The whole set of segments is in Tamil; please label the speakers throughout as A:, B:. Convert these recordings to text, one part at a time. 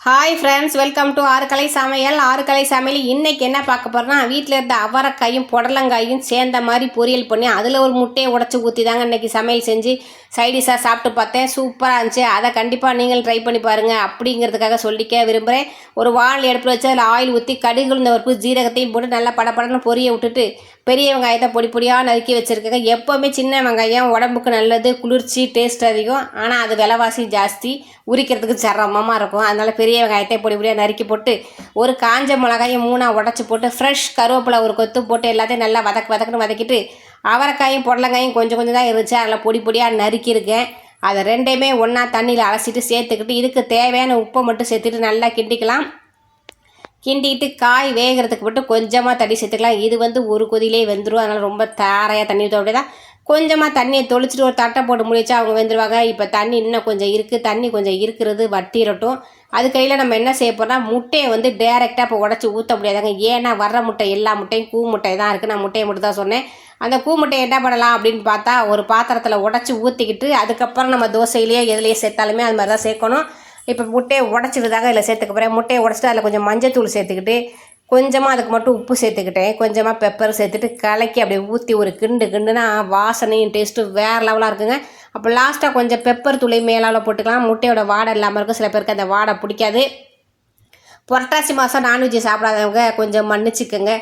A: ஹாய் ஃப்ரெண்ட்ஸ் வெல்கம் டு ஆறு கலை சமையல். ஆறுக்கலை சமையல் இன்றைக்கி என்ன பார்க்க போகிறோம்னா வீட்டில் இருந்த அவரைக்காயும் புடலங்காயும் சேர்ந்த மாதிரி பொரியல் பண்ணி அதில் ஒரு முட்டையை உடச்சி ஊற்றி தாங்க இன்னைக்கு சமையல் செஞ்சு சைடிஷாக சாப்பிட்டு பார்த்தேன். சூப்பராக இருந்துச்சு. அதை கண்டிப்பாக நீங்கள் ட்ரை பண்ணி பாருங்கள் அப்படிங்கிறதுக்காக சொல்லிக்க விரும்புகிறேன் ஒரு வாழை அடுப்பில் வச்சு அதில் ஆயில் ஊற்றி கடுகு உளுந்த பருப்பு ஜீரகத்தையும் போட்டு நல்லா படப்படன்னு பொரிய விட்டுட்டு பெரிய வெங்காயத்தை பொடி பொடியாக நறுக்கி வச்சுருக்கேங்க. எப்போவுமே சின்ன வெங்காயம் உடம்புக்கு நல்லது குளிர்ச்சி டேஸ்ட் அதிகம். ஆனால் அது விலைவாசி ஜாஸ்தி. உரிக்கிறதுக்கு சிரமமாக இருக்கும். அதனால் பெரிய வெங்காயத்தை பொடி பொடியாக நறுக்கி போட்டு ஒரு காஞ்ச மிளகாயும் மூணாக உடச்சி போட்டு ஃப்ரெஷ் கருவேப்பிலை ஒரு கொத்து போட்டு எல்லாத்தையும் நல்லா வதக்கு வதக்குன்னு வதக்கிட்டு அவரைக்காயும் புடலங்காயும் கொஞ்சம் கொஞ்சம் தான் இருந்துச்சு. அதில் பொடி பொடியாக நறுக்கியிருக்கேன். அதை ரெண்டையுமே ஒன்றா தண்ணியில் அலசிட்டு சேர்த்துக்கிட்டு இதுக்கு தேவையான உப்பை மட்டும் சேர்த்துட்டு நல்லா கிண்டிக்கலாம். கிண்டிட்டு காய் வேகிறதுக்கு மட்டும் கொஞ்சமாக தண்ணி சேர்த்துக்கலாம். இது வந்து ஒரு கொதிலே வெந்துடும் அதனால் ரொம்ப தாரையாக தண்ணி ஊற்ற அப்படியே தான் கொஞ்சமாக தண்ணியை தொளிச்சிட்டு ஒரு தட்டை போட்டு முடிச்சா அவங்க வெந்துருவாங்க. இப்போ தண்ணி இன்னும் கொஞ்சம் இருக்குது தண்ணி கொஞ்சம் இருக்கிறது வட்டிரட்டும். அது கையில் நம்ம என்ன செய்ய போகிறோம்னா முட்டையை வந்து டேரெக்டாக இப்போ உடச்சி ஊற்ற முடியாதுங்க. ஏன்னா வர்ற முட்டை எல்லா முட்டையும் கூ முட்டை தான் இருக்குது நான் முட்டையை மட்டும் தான் சொன்னேன். அந்த கூ முட்டையை என்ன பண்ணலாம் அப்படின்னு பார்த்தா ஒரு பாத்திரத்தில் உடச்சி ஊற்றிக்கிட்டு அதுக்கப்புறம் நம்ம தோசையிலேயே எதுலேயே சேர்த்தாலுமே அது மாதிரி தான் சேர்க்கணும். இப்போ முட்டையை உடச்சிட்டு இதில் சேர்த்துக்க போகிறேன் முட்டையை உடச்சிட்டு அதில் கொஞ்சம் மஞ்சத்தூள் சேர்த்துக்கிட்டு கொஞ்சமாக அதுக்கு மட்டும் உப்பு சேர்த்துக்கிட்டேன். கொஞ்சமாக பெப்பர் சேர்த்துட்டு கலக்கி அப்படியே ஊற்றி ஒரு கிண்டு கிண்டுனா வாசனையும் டேஸ்ட்டும் வேறு லெவலாக இருக்குங்க. அப்போ லாஸ்ட்டாக கொஞ்சம் பெப்பர் துளி மேலால் போட்டுக்கலாம். முட்டையோட வாடை இல்லாமல் இருக்கும். சில பேருக்கு அந்த வாடை பிடிக்காது. புரட்டாசி மாதம் நான்வெஜ் சாப்பிடாதவங்க கொஞ்சம் மன்னிச்சுக்கோங்க.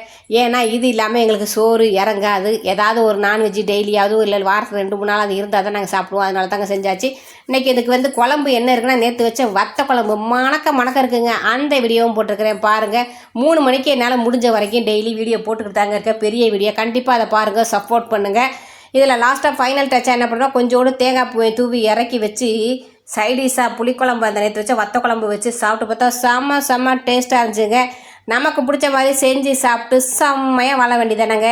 A: ஏன்னா இது இல்லாமல் எங்களுக்கு சோறு இறங்காது. ஏதாவது ஒரு நான்வெஜ் டெய்லியாவது இல்லை வாரத்தில் ரெண்டு மூணு நாள் அது இருந்தால் தான் நாங்கள் சாப்பிடுவோம். அதனால தாங்க செஞ்சாச்சு. இன்றைக்கி இதுக்கு வந்து குழம்பு என்ன இருக்குன்னா நேற்று வச்ச வத்த குழம்பு. மணக்க மணக்க இருக்குங்க. அந்த வீடியோவும் போட்டிருக்கிறேன். பாருங்கள் மூணு மணிக்கு என்னால் முடிஞ்ச வரைக்கும் டெய்லி வீடியோ போட்டுக்கிட்டு தாங்க இருக்க பெரிய வீடியோ. கண்டிப்பாக அதை பாருங்கள் சப்போர்ட் பண்ணுங்கள் இதில் லாஸ்ட்டாக ஃபைனல் டச்சாக என்ன பண்ணுறோம் கொஞ்சோடு தேங்காய் பூவை தூவி இறக்கி வச்சு சைடிஷாக புளிக்குழம்பு அந்த நேற்று வச்சு வத்த குழம்பு வச்சு சாப்பிட்டு பார்த்தா செம்ம செம்ம டேஸ்ட்டாக இருந்துச்சுங்க. நமக்கு பிடிச்ச மாதிரி செஞ்சு சாப்பிட்டு செம்மையாக வாழ வேண்டியதானங்க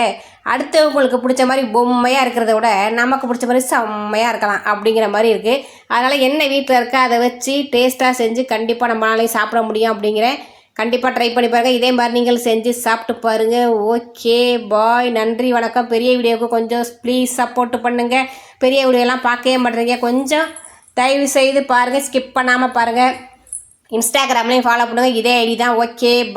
A: அடுத்தவங்களுக்கு பிடிச்ச மாதிரி பொம்மையாக இருக்கிறத விட நமக்கு பிடிச்ச மாதிரி செம்மையாக இருக்கலாம் அப்படிங்கிற மாதிரி இருக்குது அதனால் என்ன வீட்டில் இருக்கா அதை வச்சு டேஸ்ட்டாக செஞ்சு கண்டிப்பாக நம்மளாலையும் சாப்பிட முடியும் அப்படிங்கிறேன் கண்டிப்பாக ட்ரை பண்ணி பாருங்கள் இதே மாதிரி நீங்கள் செஞ்சு சாப்பிட்டு பாருங்கள் ஓகே பாய் நன்றி வணக்கம். பெரிய வீடியோவுக்கு கொஞ்சம் ப்ளீஸ் சப்போர்ட் பண்ணுங்கள் பெரிய வீடியோலாம் பார்க்கவே மாட்டேறீங்க கொஞ்சம் தயவு செய்து பாருங்கள் ஸ்கிப் பண்ணாமல் பாருங்கள் இன்ஸ்டாகிராம்லேயும் ஃபாலோ பண்ணுங்கள் இதே ஐடி தான். ஓகே பா